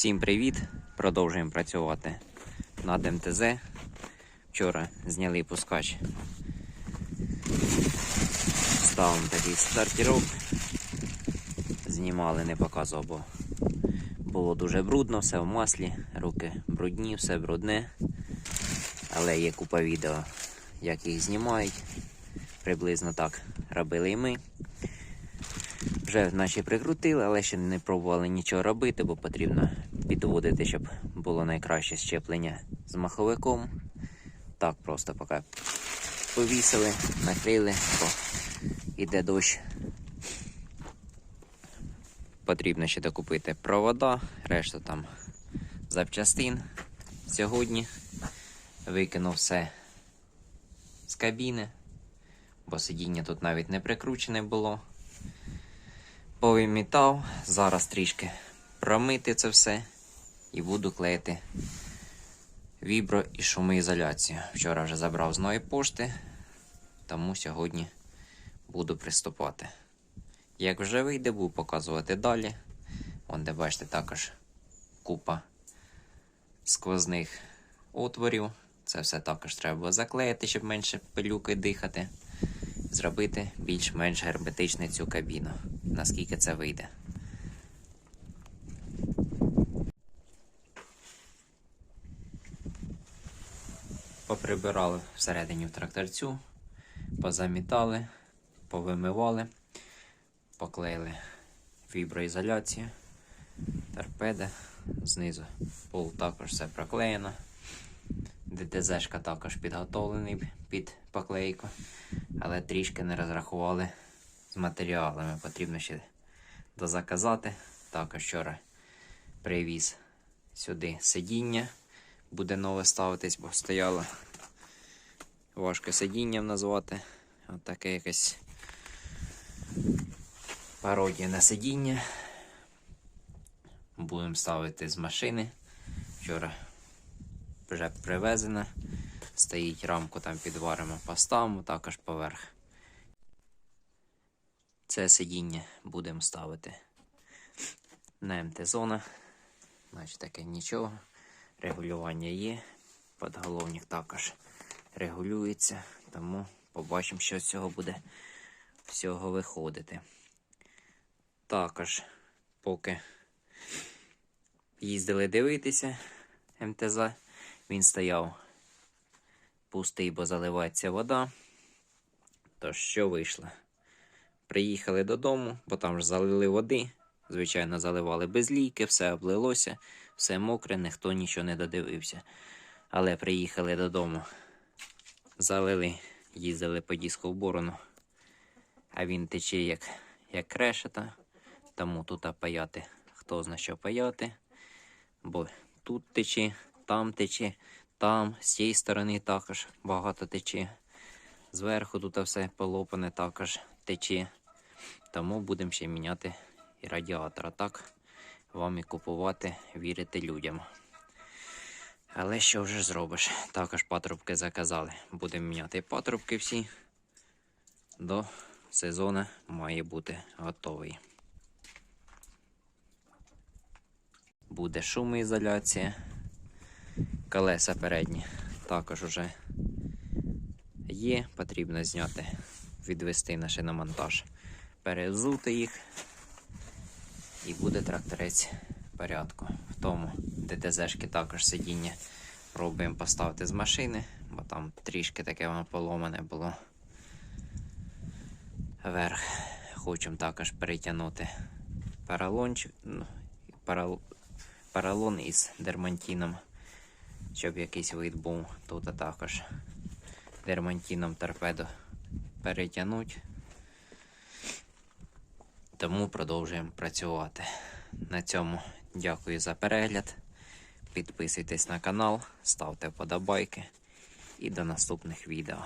Всім привіт! Продовжуємо працювати над МТЗ. Вчора зняли пускач. Ставимо такий стартірок. Знімали, не показував, бо було дуже брудно, все в маслі, руки брудні, все брудне. Але є купа відео, як їх знімають. Приблизно так робили і ми. Вже наче прикрутили, але ще не пробували нічого робити, бо потрібно підводити, щоб було найкраще щеплення з маховиком. Так просто поки повісили, накрили, бо йде дощ. Потрібно ще докупити провода, решта там запчастин. Сьогодні викинув все з кабіни, бо сидіння тут навіть не прикручене було повимітав. Зараз трішки промити це все і буду клеїти вібро і шумоізоляцію. Вчора вже забрав з нової пошти, тому сьогодні буду приступати. Як вже вийде, буду показувати далі. Вон, де бачите, також купа сквозних отворів. Це все також треба було заклеїти, щоб менше пилюки дихати зробити більш-менш герметичну цю кабіну, наскільки це вийде. Поприбирали всередині в тракторцю, позамітали, повимивали, поклеїли віброізоляцію, торпеди, знизу пол також все проклеєно. ДТЗшка також підготовлений під поклейку, але трішки не розрахували з матеріалами. Потрібно ще дозаказати. Також вчора привіз сюди сидіння. Буде нове ставитись, бо стояло важко сидінням назвати. От таке якесь пародія на сидіння. Будемо ставити з машини. Вчора вже привезена. Стоїть рамку там підваримо, поставимо також поверх. Це сидіння будемо ставити на МТ-зона. Значить таке нічого. Регулювання є. Подголовник також регулюється, тому побачимо, що з цього буде всього виходити. Також, поки їздили дивитися МТЗ, він стояв пустий, бо заливається вода. Тож, що вийшло? Приїхали додому, бо там ж залили води. Звичайно, заливали без лійки, все облилося, все мокре, ніхто нічого не додивився. Але приїхали додому, залили, їздили по диску в борону, а він тече як, як решета. Тому тут паяти, хто зна що паяти. Бо тут тече, там тече, там, з цієї сторони також багато тече. Зверху тут все полопане також тече. Тому будемо ще міняти і радіатор. А так вам і купувати, вірити людям. Але що вже зробиш? Також патрубки заказали. Будемо міняти патрубки всі. До сезону має бути готовий. Буде шумоізоляція. Колеса передні також уже є. Потрібно зняти, відвести на шиномонтаж, перезути їх. І буде тракторець порядку. В тому ДТЗшки також сидіння пробуємо поставити з машини, бо там трішки таке воно поломане було. Вверх. Хочемо також перетягнути поролончик, ну, парал, поролон із дермантином, щоб якийсь вид був. Тут також дермантином торпеду перетягнути. Тому продовжуємо працювати. На цьому дякую за перегляд. Підписуйтесь на канал, ставте вподобайки і до наступних відео.